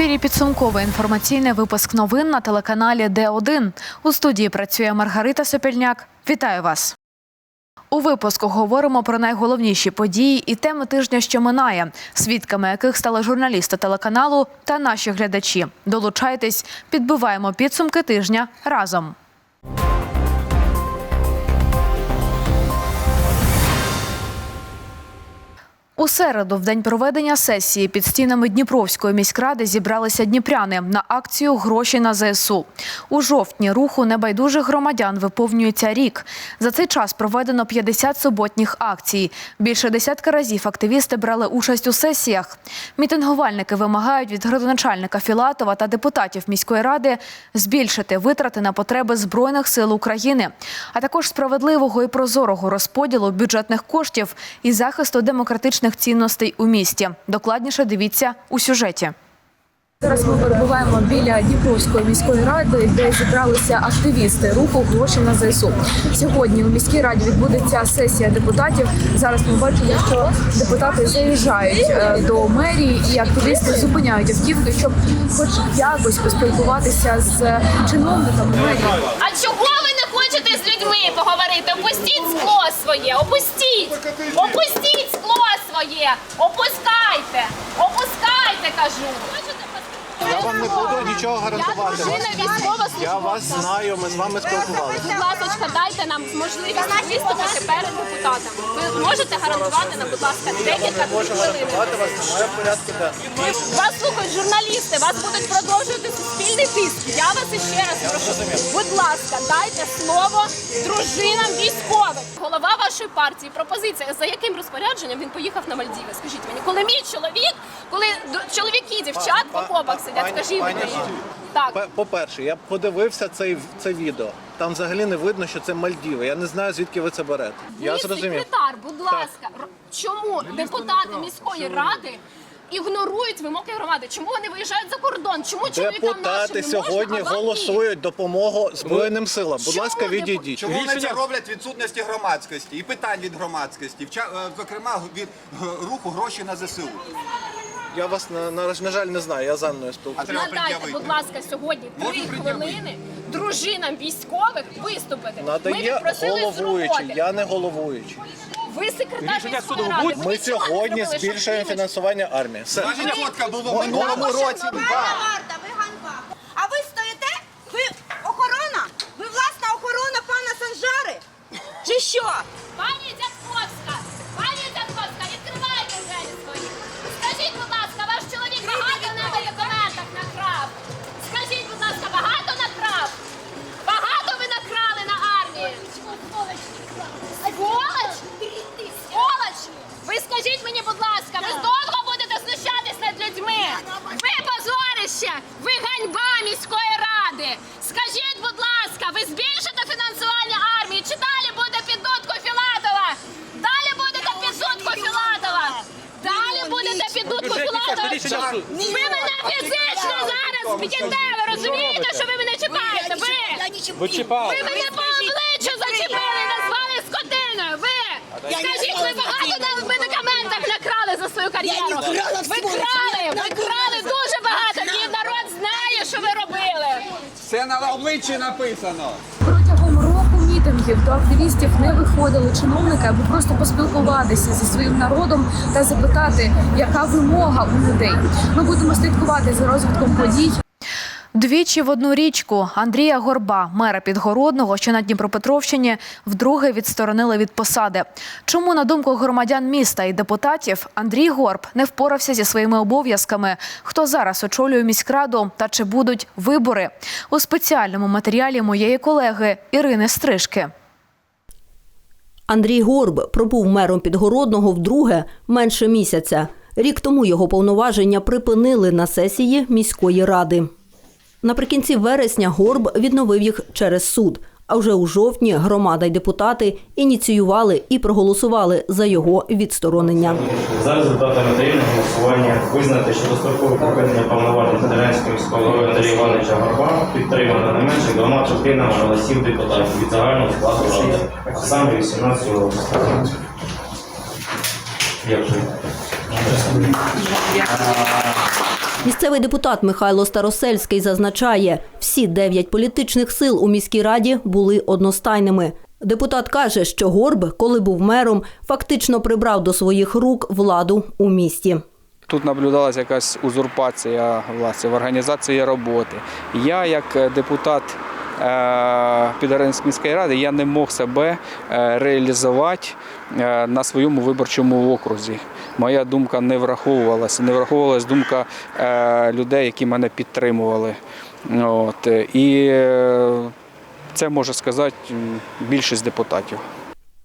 ефірі підсумковий інформаційний випуск новин на телеканалі Д1. У студії працює Маргарита Сопільняк. Вітаю вас. У випуску говоримо про найголовніші події і теми тижня, що минає, свідками яких стали журналісти телеканалу та наші глядачі. Долучайтесь, підбиваємо підсумки тижня разом. У середу, в день проведення сесії під стінами Дніпровської міськради зібралися дніпряни на акцію Гроші на ЗСУ. У жовтні руху небайдужих громадян виповнюється рік. За цей час проведено 50 суботніх акцій. Більше десятка разів активісти брали участь у сесіях. Мітингувальники вимагають від градоначальника Філатова та депутатів міської ради збільшити витрати на потреби збройних сил України, а також справедливого і прозорого розподілу бюджетних коштів і захисту демократичних цінностей у місті. Докладніше дивіться у сюжеті. Зараз ми перебуваємо біля Дніпровської міської ради, де зібралися активісти руху гроші на ЗСУ. Сьогодні у міській раді відбудеться сесія депутатів. Зараз ми бачимо, що депутати заїжджають е, до мерії і активісти зупиняють автівки, щоб хоч якось поспілкуватися з чиновниками мерії. А чого ви не хочете з людьми поговорити? Опустіть скло своє, опустіть! Опустіть своє! Опускайте! Опускайте, кажу! Я вам не буду нічого гарантувати. Я дружина військова Я вас знаю, ми з вами спілкувалися. Будь ласка, дайте нам можливість виступити перед депутатами. Ви можете гарантувати нам, будь ласка, декілька хвилин. вас, слухають журналісти, вас будуть продовжувати суспільний тиск. Я вас іще раз прошу. Будь ласка, дайте слово дружинам військових. Голова вашої партії, пропозиція, за яким розпорядженням він поїхав на Мальдіви? Скажіть мені, коли мій чоловік, коли чоловіки, дівчат в Па- окопах па- сидять, пані- скажіть пані мені. Ганно, Так. Пе- По-перше, я подивився цей, це відео. Там взагалі не видно, що це Мальдіви. Я не знаю, звідки ви це берете. Я Ви зрозумів. секретар, будь ласка, р- чому депутати міської ради ігнорують вимоги громади? Чому вони виїжджають за кордон? Чому чоловікам Депутати нашим не можна, сьогодні а вам ні? голосують допомогу Збройним силам. Будь Чому ласка, депу- відійдіть. Чому вони це роблять відсутності громадськості і питань від громадськості, вча- е, зокрема від е, руху гроші на ЗСУ. Я вас на, на, на жаль не знаю. Я з Анною спілкуюся. Надайте, пред'явити. будь ласка, сьогодні три хвилини дружинам військових виступити. Надає головуючий. Я не головуючий. Ви секретар міської ради. Ми сьогодні збільшуємо фінансування армії. Все. Ваша фотка було в минулому році. Ви варта, ви ганьба. А ви стоїте? Ви охорона? Ви власна охорона пана Санжари? Чи що? Скажіть мені, будь ласка, ви довго будете знущатись над людьми? Ви позорище! Ви ганьба міської ради! Скажіть, будь ласка, ви збільшите фінансування армії? Чи далі буде під дудку Філатова? Далі будете під дудку Філатова! Далі будете під дудку Філатова! Ви мене фізично зараз б'єте! Ви розумієте, що ви мене чіпаєте? Ви! Ви мене по обличчю зачепили і назвали скотиною! Ви! Скажіть, ви багато свою кар'єру! Ви крали! Ви крали дуже багато! І народ знає, що ви робили! Це на обличчі написано. Протягом року мітингів до активістів не виходили чиновники, аби просто поспілкуватися зі своїм народом та запитати, яка вимога у людей. Ми будемо слідкувати за розвитком подій. Двічі в одну річку Андрія Горба, мера Підгородного, що на Дніпропетровщині, вдруге відсторонили від посади. Чому, на думку громадян міста і депутатів, Андрій Горб не впорався зі своїми обов'язками? Хто зараз очолює міськраду та чи будуть вибори? У спеціальному матеріалі моєї колеги Ірини Стрижки. Андрій Горб пробув мером Підгородного вдруге менше місяця. Рік тому його повноваження припинили на сесії міської ради. Наприкінці вересня Горб відновив їх через суд. А вже у жовтні громада й депутати ініціювали і проголосували за його відсторонення. За результатами таємного голосування визнати, що дострокове припинення повноважень Федеральського міського Андрія Івановича Горба підтримано не менше двома третинами голосів депутатів від загального складу ради, а саме 18 років. Дякую. Місцевий депутат Михайло Старосельський зазначає, всі дев'ять політичних сил у міській раді були одностайними. Депутат каже, що Горб, коли був мером, фактично прибрав до своїх рук владу у місті. Тут наблюдалася якась узурпація власне в організації роботи. Я, як е, депутат е, Підгородницької міської ради, я не мог себе е, реалізувати на своєму виборчому окрузі. Моя думка не враховувалася, не враховувалася думка е, людей, які мене підтримували. От. е, І е, це може сказати більшість депутатів.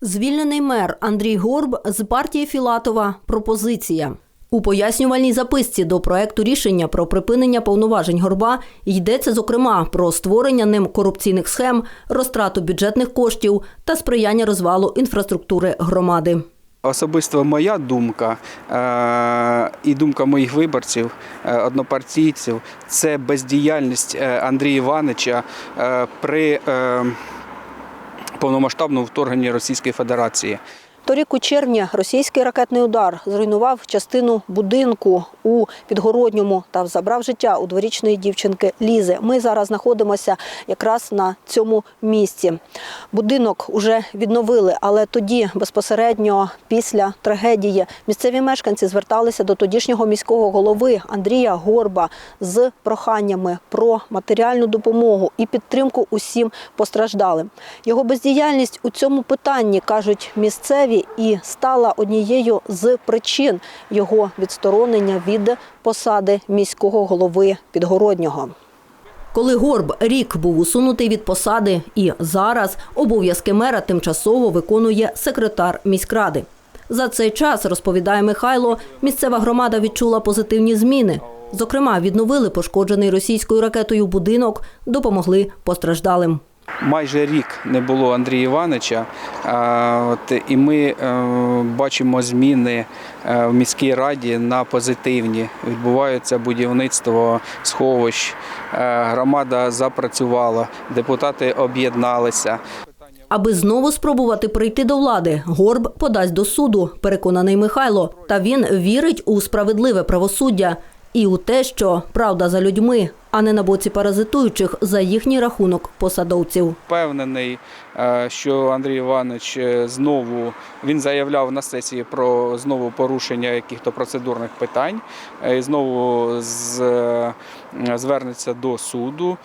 Звільнений мер Андрій Горб з партії Філатова пропозиція. У пояснювальній записці до проекту рішення про припинення повноважень Горба йдеться зокрема про створення ним корупційних схем, розтрату бюджетних коштів та сприяння розвалу інфраструктури громади. Особисто моя думка е- і думка моїх виборців, е, однопартійців, це бездіяльність е, Андрія Івановича при повномасштабному вторгненні Російської Федерації. Торік у червні російський ракетний удар зруйнував частину будинку у Підгородньому та забрав життя у дворічної дівчинки Лізи. Ми зараз знаходимося якраз на цьому місці. Будинок уже відновили, але тоді безпосередньо після трагедії місцеві мешканці зверталися до тодішнього міського голови Андрія Горба з проханнями про матеріальну допомогу і підтримку усім постраждалим. Його бездіяльність у цьому питанні кажуть місцеві і стала однією з причин його відсторонення від посади міського голови Підгороднього. Коли Горб рік був усунутий від посади, і зараз обов'язки мера тимчасово виконує секретар міськради. За цей час, розповідає Михайло, місцева громада відчула позитивні зміни. Зокрема, відновили пошкоджений російською ракетою будинок, допомогли постраждалим. Майже рік не було Андрія Івановича, і ми е, бачимо зміни е, в міській раді на позитивні. Відбувається будівництво сховищ, е, громада запрацювала, депутати об'єдналися. Аби знову спробувати прийти до влади, Горб подасть до суду, переконаний Михайло. Та він вірить у справедливе правосуддя і у те, що правда за людьми, а не на боці паразитуючих за їхній рахунок посадовців. Впевнений, е, що Андрій Іванович е, знову він заявляв на сесії про знову порушення якихось процедурних питань, е, знову з, звернеться до суду.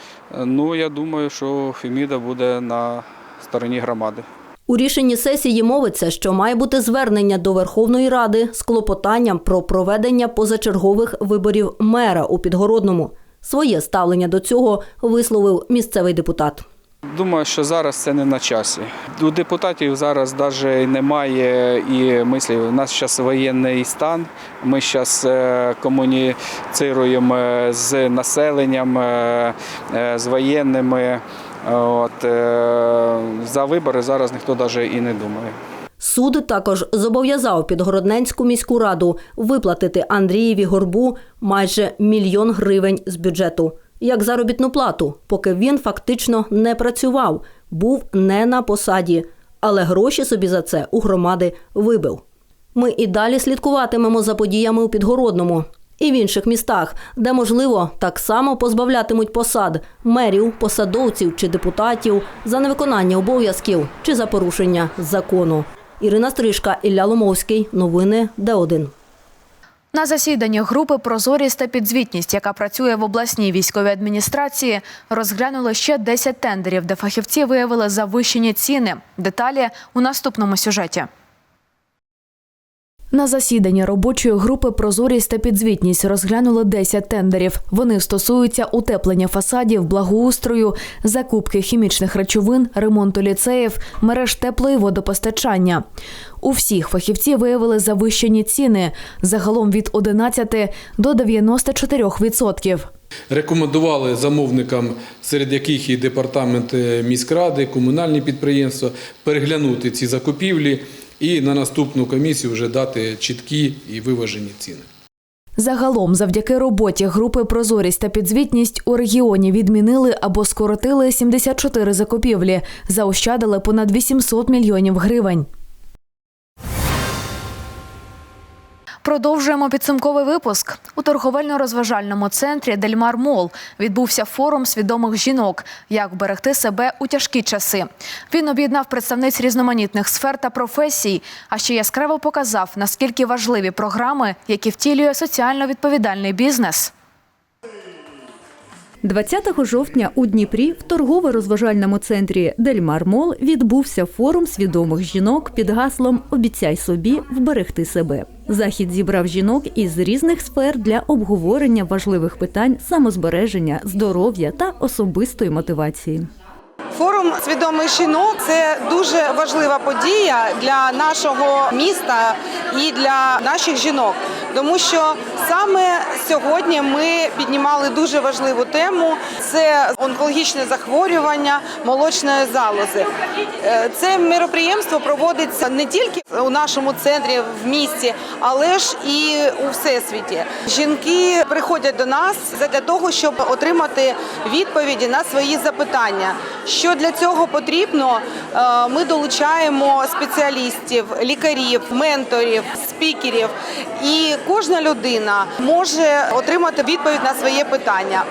Ну я думаю, що Феміда буде на стороні громади. У рішенні сесії мовиться, що має бути звернення до Верховної Ради з клопотанням про проведення позачергових виборів мера у Підгородному. Своє ставлення до цього висловив місцевий депутат. Думаю, що зараз це не на часі. У депутатів зараз навіть немає і мислів. У нас зараз воєнний стан. Ми зараз комуніцируємо з населенням, е, е, з воєнними. От, е, за вибори зараз ніхто навіть і не думає. Суд також зобов'язав Підгородненську міську раду виплатити Андрієві Горбу майже мільйон гривень з бюджету як заробітну плату, поки він фактично не працював, був не на посаді, але гроші собі за це у громади вибив. Ми і далі слідкуватимемо за подіями у Підгородному і в інших містах, де, можливо, так само позбавлятимуть посад мерів, посадовців чи депутатів за невиконання обов'язків чи за порушення закону. Ірина Стрижка, Ілля Ломовський. Новини Д1. На засіданні групи Прозорість та підзвітність, яка працює в обласній військовій адміністрації, розглянули ще 10 тендерів, де фахівці виявили завищені ціни. Деталі у наступному сюжеті. На засіданні робочої групи Прозорість та підзвітність розглянули 10 тендерів. Вони стосуються утеплення фасадів, благоустрою, закупки хімічних речовин, ремонту ліцеїв, мереж теплої водопостачання. У всіх фахівці виявили завищені ціни загалом від 11 до 94%. відсотків. Рекомендували замовникам, серед яких і департамент міськради, комунальні підприємства, переглянути ці закупівлі і на наступну комісію вже дати чіткі і виважені ціни. Загалом, завдяки роботі групи Прозорість та підзвітність у регіоні відмінили або скоротили 74 закупівлі, заощадили понад 800 мільйонів гривень. Продовжуємо підсумковий випуск. У торговельно-розважальному центрі Дельмар Мол відбувся форум свідомих жінок, як берегти себе у тяжкі часи. Він об'єднав представниць різноманітних сфер та професій, а ще яскраво показав, наскільки важливі програми, які втілює соціально відповідальний бізнес. 20 жовтня у Дніпрі в торгово-розважальному центрі Дельмар Мол відбувся форум свідомих жінок під гаслом Обіцяй собі вберегти себе. Захід зібрав жінок із різних сфер для обговорення важливих питань самозбереження, здоров'я та особистої мотивації. Форум свідомих жінок це дуже важлива подія для нашого міста і для наших жінок, тому що саме сьогодні ми піднімали дуже важливу тему: це онкологічне захворювання молочної залози. Е, Це мероприємство проводиться не тільки у нашому центрі в місті, але ж і у всесвіті. Жінки приходять до нас для того, щоб отримати відповіді на свої запитання. Що для цього потрібно? Е, Ми долучаємо спеціалістів, лікарів, менторів, спікерів, і кожна людина може отримати відповідь на своє питання.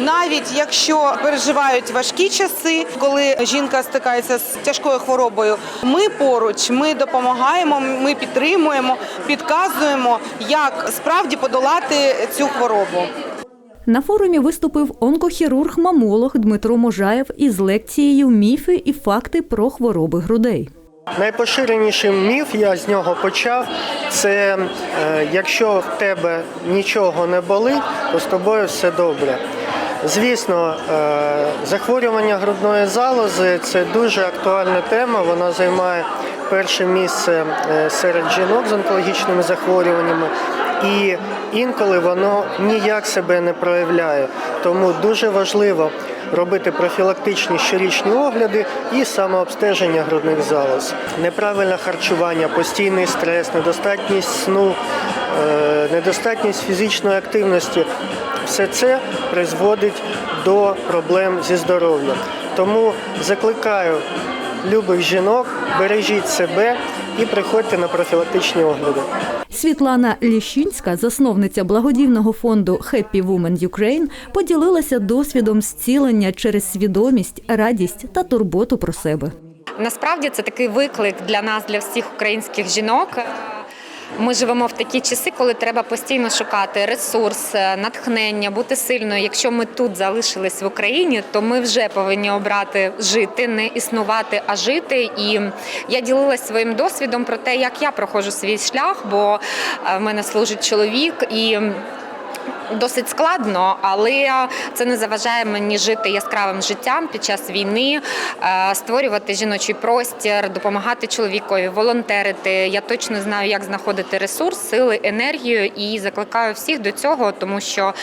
Навіть якщо переживають важкі часи, коли жінка стикається з тяжкою хворобою, ми поруч, ми допомагаємо, ми підтримуємо, підказуємо, як справді подолати цю хворобу. На форумі виступив онкохірург-мамолог Дмитро Можаєв із лекцією Міфи і факти про хвороби грудей. Найпоширеніший міф, я з нього почав, це е, якщо в тебе нічого не болить, то з тобою все добре. Звісно, е, захворювання грудної залози це дуже актуальна тема. Вона займає перше місце е, серед жінок з онкологічними захворюваннями. І інколи воно ніяк себе не проявляє. Тому дуже важливо робити профілактичні щорічні огляди і самообстеження грудних залоз. Неправильне харчування, постійний стрес, недостатність сну, е, недостатність фізичної активності все це призводить до проблем зі здоров'ям. Тому закликаю любих жінок, бережіть себе і приходьте на профілактичні огляди. Світлана Ліщинська, засновниця благодійного фонду Happy Women Ukraine, поділилася досвідом зцілення через свідомість, радість та турботу про себе. Насправді це такий виклик для нас, для всіх українських жінок. Ми живемо в такі часи, коли треба постійно шукати ресурс, натхнення, бути сильною. Якщо ми тут залишились в Україні, то ми вже повинні обрати жити, не існувати, а жити. І я ділилася своїм досвідом про те, як я проходжу свій шлях, бо е, в мене служить чоловік і. Досить складно, але це не заважає мені жити яскравим життям під час війни, е, створювати жіночий простір, допомагати чоловікові, волонтерити. Я точно знаю, як знаходити ресурс, сили, енергію і закликаю всіх до цього, тому що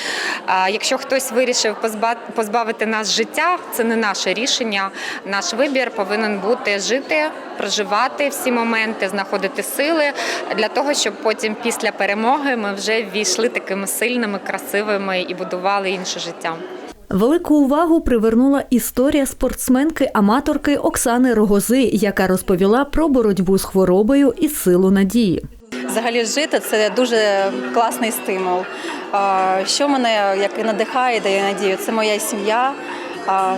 е, якщо хтось вирішив позба- позбавити нас життя, це не наше рішення. Наш вибір повинен бути жити, проживати всі моменти, знаходити сили для того, щоб потім після перемоги ми вже ввійшли такими сильними, красивими і будували інше життя. Велику увагу привернула історія спортсменки-аматорки Оксани Рогози, яка розповіла про боротьбу з хворобою і силу надії. Взагалі жити це дуже класний стимул. Що мене як і надихає, дає надію, це моя сім'я,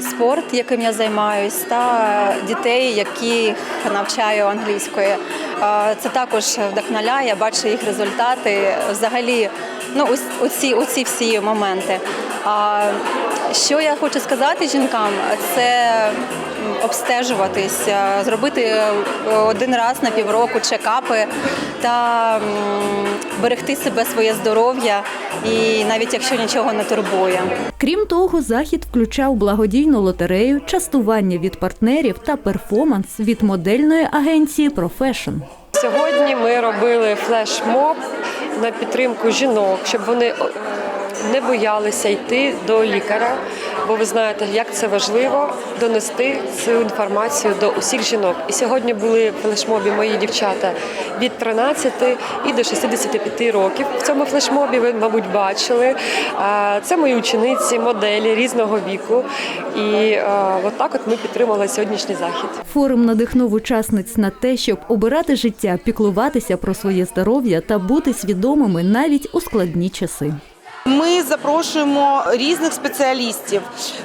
спорт, яким я займаюсь, та дітей, яких навчаю англійської. Це також вдохновляє, бачу їх результати. Взагалі, ну оці, оці всі моменти. А що я хочу сказати жінкам, це обстежуватись, е, зробити е, один раз на півроку чекапи та берегти себе, своє здоров'я, і навіть якщо нічого не турбує. Крім того, захід включав благодійну лотерею, частування від партнерів та перформанс від модельної агенції Profession. Сьогодні ми робили флешмоб на підтримку жінок, щоб вони не боялися йти до лікаря, бо ви знаєте, як це важливо донести цю інформацію до усіх жінок. І сьогодні були флешмобі мої дівчата від 13 і до 65 років. В цьому флешмобі ви, мабуть, бачили. Це мої учениці, моделі різного віку. І а, от так от ми підтримали сьогоднішній захід. Форум надихнув учасниць на те, щоб обирати життя, піклуватися про своє здоров'я та бути свідомими навіть у складні часи. Ми запрошуємо різних спеціалістів.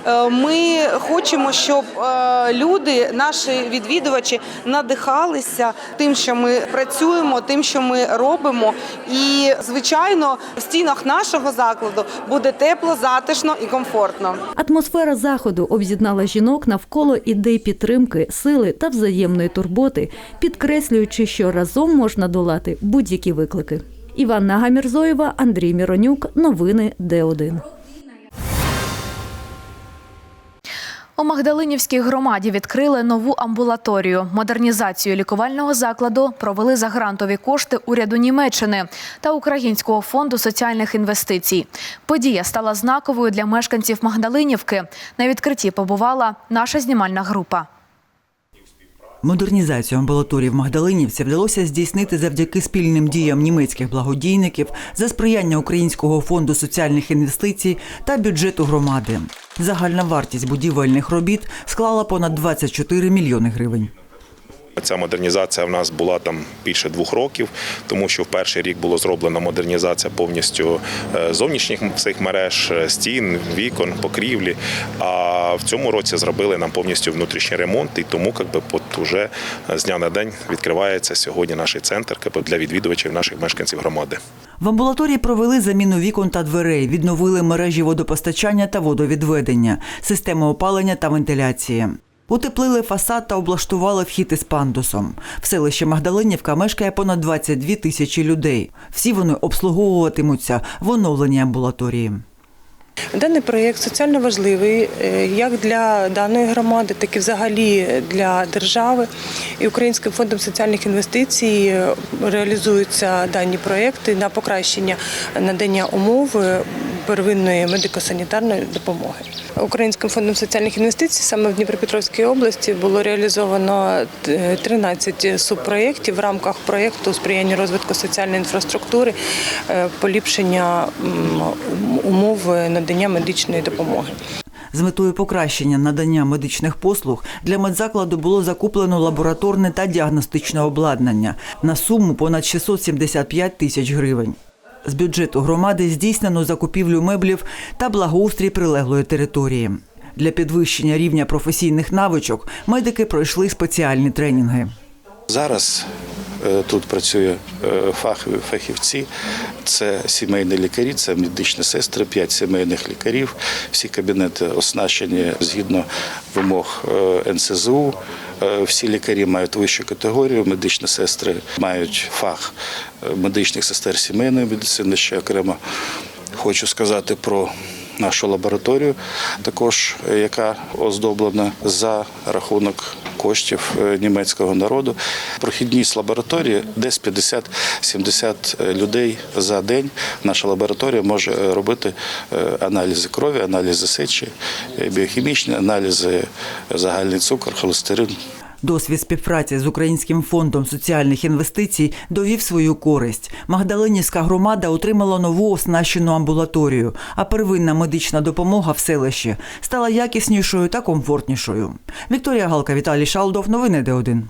Е, Ми хочемо, щоб е, люди, наші відвідувачі, надихалися тим, що ми працюємо, тим, що ми робимо. І, звичайно, в стінах нашого закладу буде тепло, затишно і комфортно. Атмосфера заходу об'єднала жінок навколо ідей підтримки, сили та взаємної турботи, підкреслюючи, що разом можна долати будь-які виклики. Іванна Гамірзоєва, Андрій Міронюк. Новини Д1. У Магдалинівській громаді відкрили нову амбулаторію. Модернізацію лікувального закладу провели за грантові кошти уряду Німеччини та Українського фонду соціальних інвестицій. Подія стала знаковою для мешканців Магдалинівки. На відкритті побувала наша знімальна група. Модернізацію амбулаторії в Магдалинівці вдалося здійснити завдяки спільним діям німецьких благодійників за сприяння Українського фонду соціальних інвестицій та бюджету громади. Загальна вартість будівельних робіт склала понад 24 мільйони гривень. Ця модернізація в нас була там більше двох років, тому що в перший рік було зроблена модернізація повністю е, зовнішніх цих мереж, е, стін, вікон, покрівлі. А в цьому році зробили нам повністю внутрішній ремонт, і тому якби, от уже з дня на день відкривається сьогодні наш центр для відвідувачів наших мешканців громади. В амбулаторії провели заміну вікон та дверей, відновили мережі водопостачання та водовідведення, системи опалення та вентиляції. Утеплили фасад та облаштували вхід із пандусом. В селищі Магдалинівка мешкає понад 22 тисячі людей. Всі вони обслуговуватимуться в оновленій амбулаторії. Даний проєкт соціально важливий е, як для даної громади, так і взагалі для держави. І Українським фондом соціальних інвестицій е, реалізуються дані проєкти на покращення надання умов е, первинної медико-санітарної допомоги. Українським фондом соціальних інвестицій саме в Дніпропетровській області було реалізовано 13 субпроєктів в рамках проєкту сприяння розвитку соціальної інфраструктури, поліпшення умов надання медичної допомоги. З метою покращення надання медичних послуг для медзакладу було закуплено лабораторне та діагностичне обладнання на суму понад 675 тисяч гривень. З бюджету громади здійснено закупівлю меблів та благоустрій прилеглої території. Для підвищення рівня професійних навичок медики пройшли спеціальні тренінги. Зараз е, тут працює е, фахові фахівці, це сімейні лікарі, це медичні сестри, п'ять сімейних лікарів. Всі кабінети оснащені згідно вимог е, НСЗУ. Всі лікарі мають вищу категорію, медичні сестри мають фах медичних сестер сімейної медицини. Ще окремо хочу сказати про нашу лабораторію, також е, яка оздоблена за рахунок коштів е, німецького народу. Прохідність лабораторії десь 50-70 людей за день. Наша лабораторія може е, робити е, аналізи крові, аналізи сечі, е, біохімічні аналізи, загальний цукор, холестерин. Досвід співпраці з Українським фондом соціальних інвестицій довів свою користь. Магдалинівська громада отримала нову оснащену амбулаторію, а первинна медична допомога в селищі стала якіснішою та комфортнішою. Вікторія Галка, Віталій Шалдов. Новини Д1.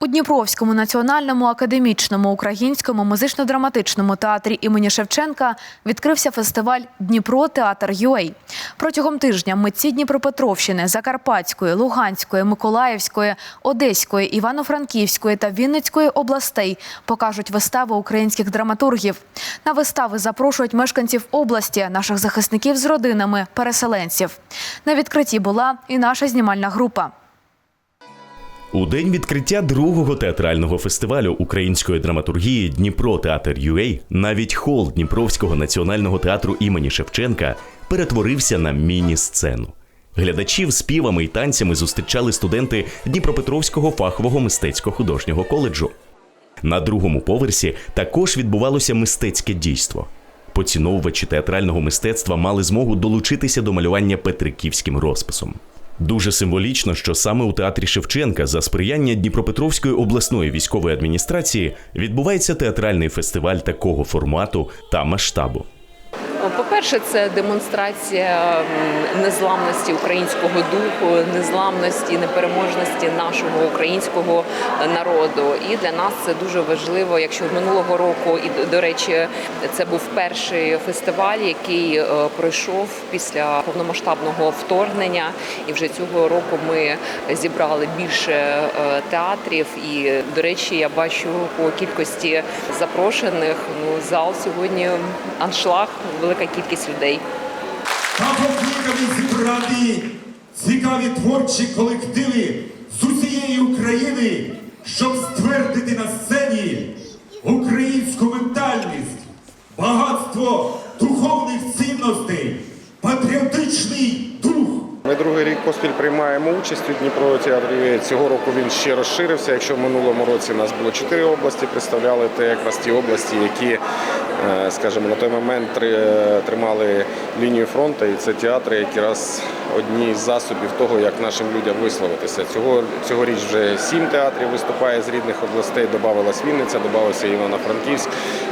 У Дніпровському національному академічному українському музично-драматичному театрі імені Шевченка відкрився фестиваль Дніпро Театр ЮЕЙ. Протягом тижня митці Дніпропетровщини, Закарпатської, Луганської, Миколаївської, Одеської, Івано-Франківської та Вінницької областей покажуть вистави українських драматургів. На вистави запрошують мешканців області, наших захисників з родинами, переселенців. На відкритті була і наша знімальна група. У день відкриття другого театрального фестивалю української драматургії Дніпро Театр UA навіть хол Дніпровського національного театру імені Шевченка перетворився на міні-сцену. Глядачів співами і танцями зустрічали студенти Дніпропетровського фахового мистецько-художнього коледжу. На другому поверсі також відбувалося мистецьке дійство. Поціновувачі театрального мистецтва мали змогу долучитися до малювання петриківським розписом. Дуже символічно, що саме у театрі Шевченка за сприяння Дніпропетровської обласної військової адміністрації відбувається театральний фестиваль такого формату та масштабу. По-перше, це демонстрація незламності українського духу, незламності, непереможності нашого українського народу. І для нас це дуже важливо. Якщо минулого року, і до речі, це був перший фестиваль, який е, пройшов після повномасштабного вторгнення. І вже цього року ми зібрали більше е, театрів. І до речі, я бачу по кількості запрошених. Ну зал сьогодні аншлаг, велика кількість людей. Та покликані зібрані цікаві творчі колективи з усієї України, щоб ствердити на сцені українську ментальність, багатство духовних цінностей, патріотичний дух. Ми другий рік поспіль приймаємо участь у Дніпро театрі. Цього року він ще розширився. Якщо в минулому році у нас було чотири області, представляли те якраз ті області, які, скажімо, на той момент тримали лінію фронту, і це театри, які раз одні з засобів того, як нашим людям висловитися. Цього цьогоріч вже сім театрів виступає з рідних областей. Додавалась Вінниця, додавався Івано-Франківськ.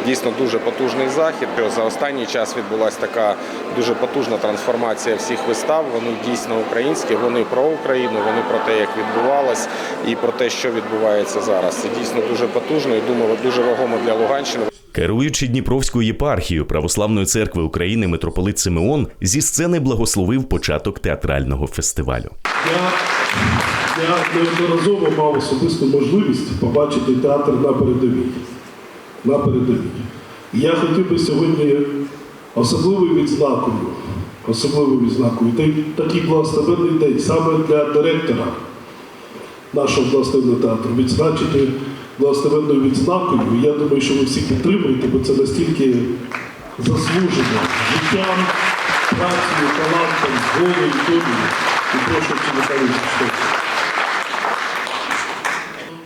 Дійсно дуже потужний захід. За останній час відбулася така дуже потужна трансформація всіх вистав. Вони дійсно українські, вони про Україну, вони про те, як відбувалось, і про те, що відбувається зараз. Це дійсно дуже потужно і думаю, дуже вагомо для Луганщини. Керуючи Дніпровською єпархією Православної церкви України митрополит Симеон зі сцени благословив початок театрального фестивалю. Я, я неодноразово мав особисту можливість побачити театр на передовій. На передовій. Я хотів би сьогодні особливою відзнакою, особливою відзнакою, та- такий благословенний день саме для директора нашого обласного театру відзначити благословенною відзнакою. Я думаю, що ви всі підтримуєте, бо це настільки заслужено життям, працею, талантом, волею, долею. І прошу Михайло Штовхів.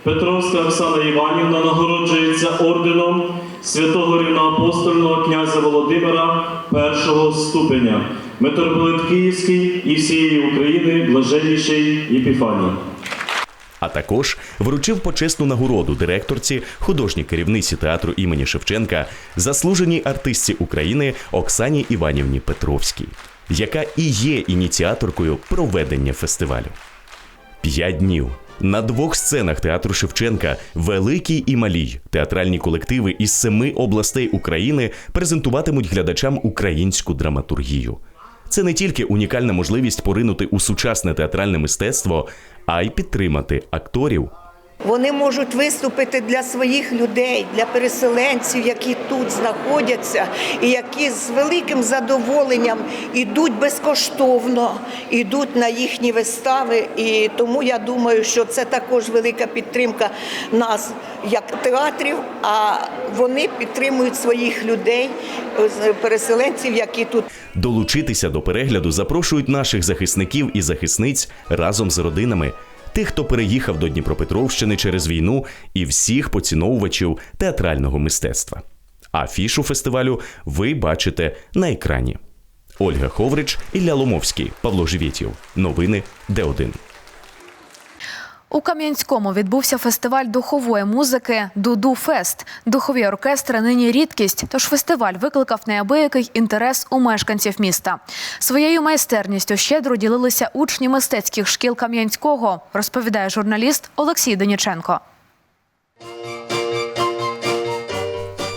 Петровська Оксана Іванівна нагороджується орденом святого рівноапостольного князя Володимира першого ступеня, митрополит Київський і всієї України блаженніший Єпіфаній. А також вручив почесну нагороду директорці, художній керівниці театру імені Шевченка, заслуженій артистці України Оксані Іванівні Петровській, яка і є ініціаторкою проведення фестивалю. П'ять днів. На двох сценах театру Шевченка великий і малій театральні колективи із семи областей України презентуватимуть глядачам українську драматургію. Це не тільки унікальна можливість поринути у сучасне театральне мистецтво, а й підтримати акторів Вони можуть виступити для своїх людей, для переселенців, які тут знаходяться, і які з великим задоволенням ідуть безкоштовно, ідуть на їхні вистави. І тому я думаю, що це також велика підтримка нас як театрів. А вони підтримують своїх людей, переселенців, які тут Долучитися до перегляду запрошують наших захисників і захисниць разом з родинами, тих, хто переїхав до Дніпропетровщини через війну, і всіх поціновувачів театрального мистецтва. Афішу фестивалю ви бачите на екрані. Ольга Ховрич, Ілля Ломовський, Павло Живєтєв. Новини Д1. У Кам'янському відбувся фестиваль духової музики Дуду Фест. Духові оркестри нині рідкість, тож фестиваль викликав неабиякий інтерес у мешканців міста. Своєю майстерністю щедро ділилися учні мистецьких шкіл Кам'янського, розповідає журналіст Олексій Деніченко.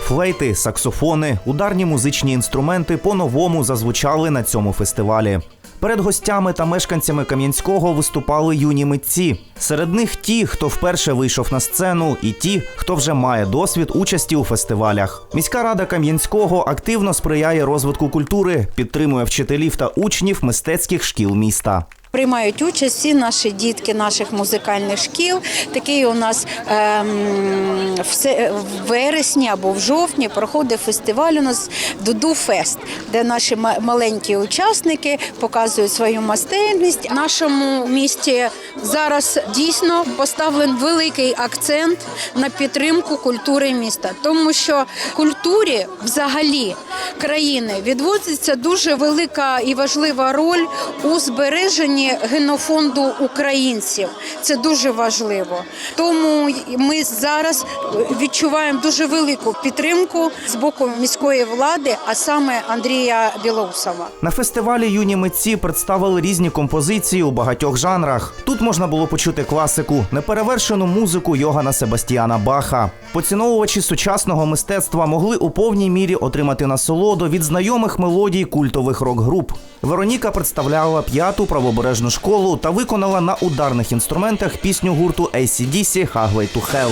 Флейти, саксофони, ударні музичні інструменти по-новому зазвучали на цьому фестивалі. Перед гостями та мешканцями Кам'янського виступали юні митці. Серед них ті, хто вперше вийшов на сцену, і ті, хто вже має досвід участі у фестивалях. Міська рада Кам'янського активно сприяє розвитку культури, підтримує вчителів та учнів мистецьких шкіл міста. Приймають участь всі наші дітки наших музикальних шкіл. Такий у нас ем, в вересні або в жовтні проходить фестиваль у нас Дуду Фест, де наші ма- маленькі учасники показують свою майстерність. В нашому місті зараз дійсно поставлений великий акцент на підтримку культури міста, тому що культурі взагалі країни відводиться дуже велика і важлива роль у збереженні генофонду українців. Це дуже важливо. Тому ми зараз відчуваємо дуже велику підтримку з боку міської влади, а саме Андрія Білоусова. На фестивалі юні митці представили різні композиції у багатьох жанрах. Тут можна було почути класику, неперевершену музику Йогана Себастьяна Баха. Поціновувачі сучасного мистецтва могли у повній мірі отримати насолоду від знайомих мелодій культових рок-груп. Вероніка представляла п'яту правобережну школу та виконала на ударних інструментах пісню гурту ACDC «Highway to Hell».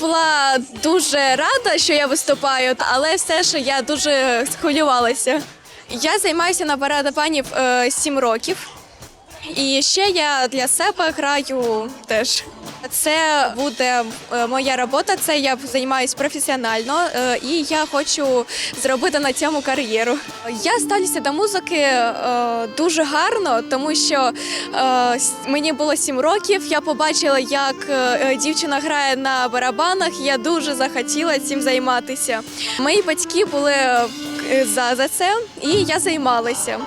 Була дуже рада, що я виступаю, але все ж я дуже хвилювалася. Я займаюся на барабанів е, 7 років. І ще я для себе граю теж. Це буде е, моя робота, це я займаюся професіонально е, і я хочу зробити на цьому кар'єру. Я ставлюся до музики е, дуже гарно, тому що мені було 7 років. Я побачила, як дівчина грає на барабанах. Я дуже захотіла цим займатися. Мої батьки були за, за це, і я займалася.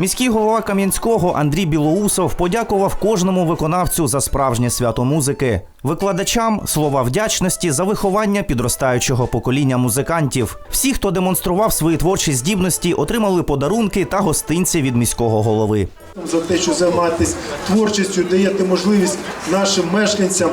Міський голова Кам'янського Андрій Білоусов подякував кожному виконавцю за справжнє свято музики, викладачам слова вдячності за виховання підростаючого покоління музикантів. Всі, хто демонстрував свої творчі здібності, отримали подарунки та гостинці від міського голови. За те, що займаєтесь творчістю, даєте можливість нашим мешканцям,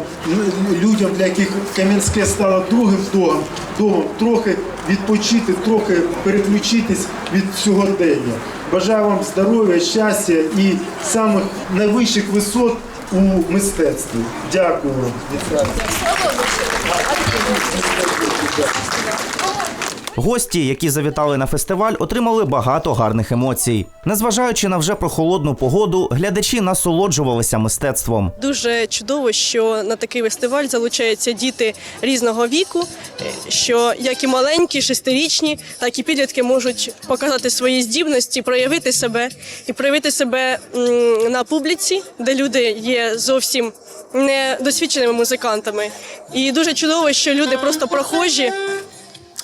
людям, для яких Кам'янське стало другим домом, домом, трохи відпочити, трохи переключитись від сьогодення. Бажаю вам здоров'я, щастя і самих найвищих висот у мистецтві. Дякую. Гості, які завітали на фестиваль, отримали багато гарних емоцій. Незважаючи на вже прохолодну погоду, глядачі насолоджувалися мистецтвом. Дуже чудово, що на такий фестиваль залучаються діти різного віку, що як і маленькі, шестирічні, так і підлітки можуть показати свої здібності, проявити себе і проявити себе на публіці, де люди є зовсім недосвідченими музикантами. І дуже чудово, що люди просто прохожі.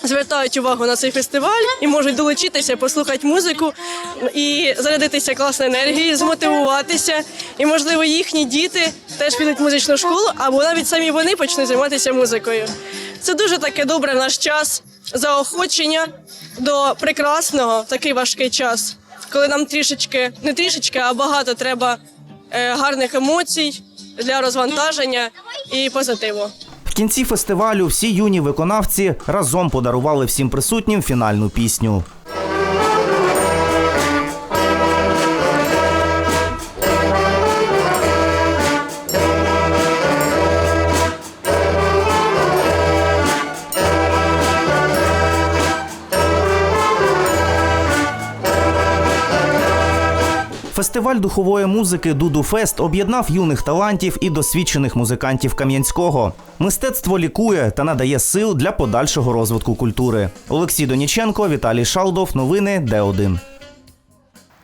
Звертають увагу на цей фестиваль і можуть долучитися, послухати музику і зарядитися класною енергією, змотивуватися. І, можливо, їхні діти теж підуть в музичну школу, або навіть самі вони почнуть займатися музикою. Це дуже таке добре наш час заохочення до прекрасного такий важкий час, коли нам трішечки, не трішечки, а багато треба е, гарних емоцій для розвантаження і позитиву. В кінці фестивалю всі юні виконавці разом подарували всім присутнім фінальну пісню. Фестиваль духової музики Дудуфест об'єднав юних талантів і досвідчених музикантів Кам'янського. Мистецтво лікує та надає сил для подальшого розвитку культури. Олексій Доніченко, Віталій Шалдов. Новини Д1.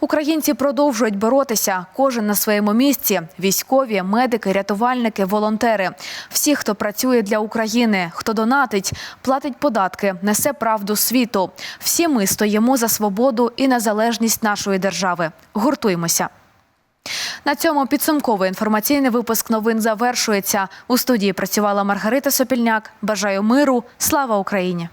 Українці продовжують боротися. Кожен на своєму місці: військові, медики, рятувальники, волонтери. Всі, хто працює для України, хто донатить, платить податки, несе правду світу. Всі ми стоїмо за свободу і незалежність нашої держави. Гуртуймося. На цьому підсумковий інформаційний випуск новин завершується. У студії працювала Маргарита Сопільняк. Бажаю миру. Слава Україні!